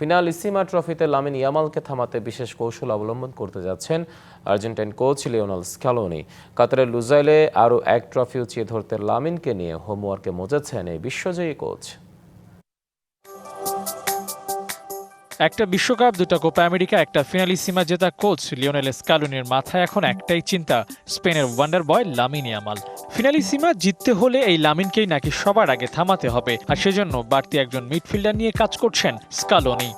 Finalissima ট্রফিতে Lamine ইয়ামালকে থামাতে বিশেষ কৌশল অবলম্বন করতে যাচ্ছেন আর্জেন্টাইন কোচ লিওনাল স্ক্যালোনি কাতারের লুজাইলে আরও এক ট্রফি উঁচিয়ে ধরতে লামিনকে নিয়ে হোমওয়ার্কে মজাচ্ছেন এই বিশ্বজয়ী কোচ। একটা বিশ্বকাপ, দুটো কোপা আমেরিকা, একটা ফিনালিসিমা জেতা কোচ লিওনেল স্কালুনির মাথায় এখন একটাই চিন্তা, স্পেনের wonder boy Lamine Yamal. Finalissima জিততে হলে এই লামিনকেই নাকি সবার আগে থামাতে হবে, আর সেজন্য বাড়তি একজন মিডফিল্ডার নিয়ে কাজ করছেন স্কালোনি।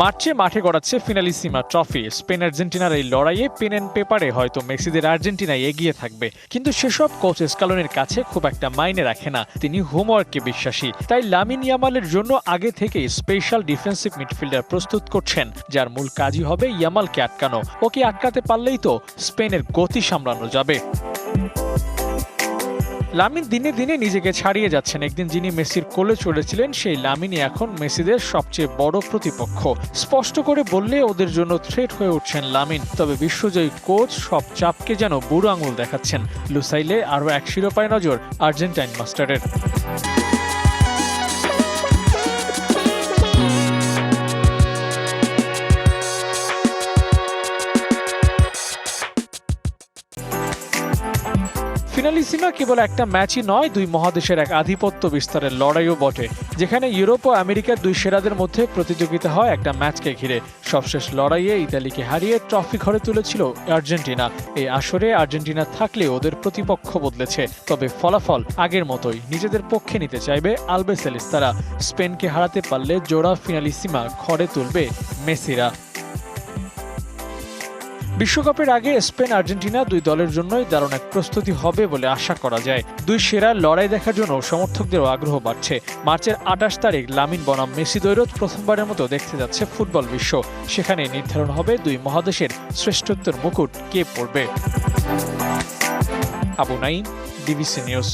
মার্চে মাঠে গড়াচ্ছে ফিনালিসিমা ট্রফি। স্পেন আর্জেন্টিনার এই লড়াইয়ে পেন অ্যান্ড পেপারে হয়তো মেসিদের আর্জেন্টিনায় এগিয়ে থাকবে। কিন্তু সেসব কোচ স্কালনের কাছে খুব একটা মাইনে রাখে না। তিনি হোমওয়ার্ককে বিশ্বাসী। তাই লামিন ইয়ামালের জন্য আগে থেকে স্পেশাল ডিফেন্সিভ মিডফিল্ডার প্রস্তুত করছেন, যার মূল কাজই হবে ইয়ামালকে আটকানো। ওকে আটকাতে পারলেই তো স্পেনের গতি সামলানো যাবে। লামিন দিনে দিনে নিজেকে ছাড়িয়ে যাচ্ছেন। একদিন যিনি মেসির কোলে চড়েছিলেন, সেই লামিনই এখন মেসিদের সবচেয়ে বড় প্রতিপক্ষ। স্পষ্ট করে বললে ওদের জন্য থ্রেট হয়ে উঠছেন লামিন। তবে বিশ্বজয়ী কোচ সব চাপকে যেন বুড়ো আঙুল দেখাচ্ছেন। লুসাইলে আরও এক শিরোপায় নজর আর্জেন্টাইন মাস্টারের। ফিনালিসিমা কেবল একটা ম্যাচই নয়, দুই মহাদেশের এক আধিপত্য বিস্তারের লড়াইও বটে, যেখানে ইউরোপ ও আমেরিকার দুই সেরাদের মধ্যে প্রতিযোগিতা হয় একটা ম্যাচকে ঘিরে। সবশেষ লড়াইয়ে ইতালিকে হারিয়ে ট্রফি ঘরে তুলেছিল আর্জেন্টিনা। এই আসরে আর্জেন্টিনা থাকলেও ওদের প্রতিপক্ষ বদলেছে, তবে ফলাফল আগের মতোই। নিজেদের পক্ষে নিতে চাইবে আলবেসেলিস, তারা স্পেনকে হারাতে পারলে জোড়া ফিনালিসিমা ঘরে তুলবে মেসিরা। বিশ্বকাপের আগে স্পেন আর্জেন্টিনা দুই দলের জন্যই দারুণ এক প্রস্তুতি হবে বলে আশা করা যায়। দুই সেরা লড়াই দেখার জন্য সমর্থকদেরও আগ্রহ বাড়ছে। মার্চের আঠাশ তারিখ লামিন বনাম, মেসি দৈরত প্রথমবারের মতো দেখতে যাচ্ছে ফুটবল বিশ্ব। সেখানে নির্ধারণ হবে দুই মহাদেশের শ্রেষ্ঠত্বের মুকুট। কে পড়বে আবু নাইম ডিবিসি নিউজ।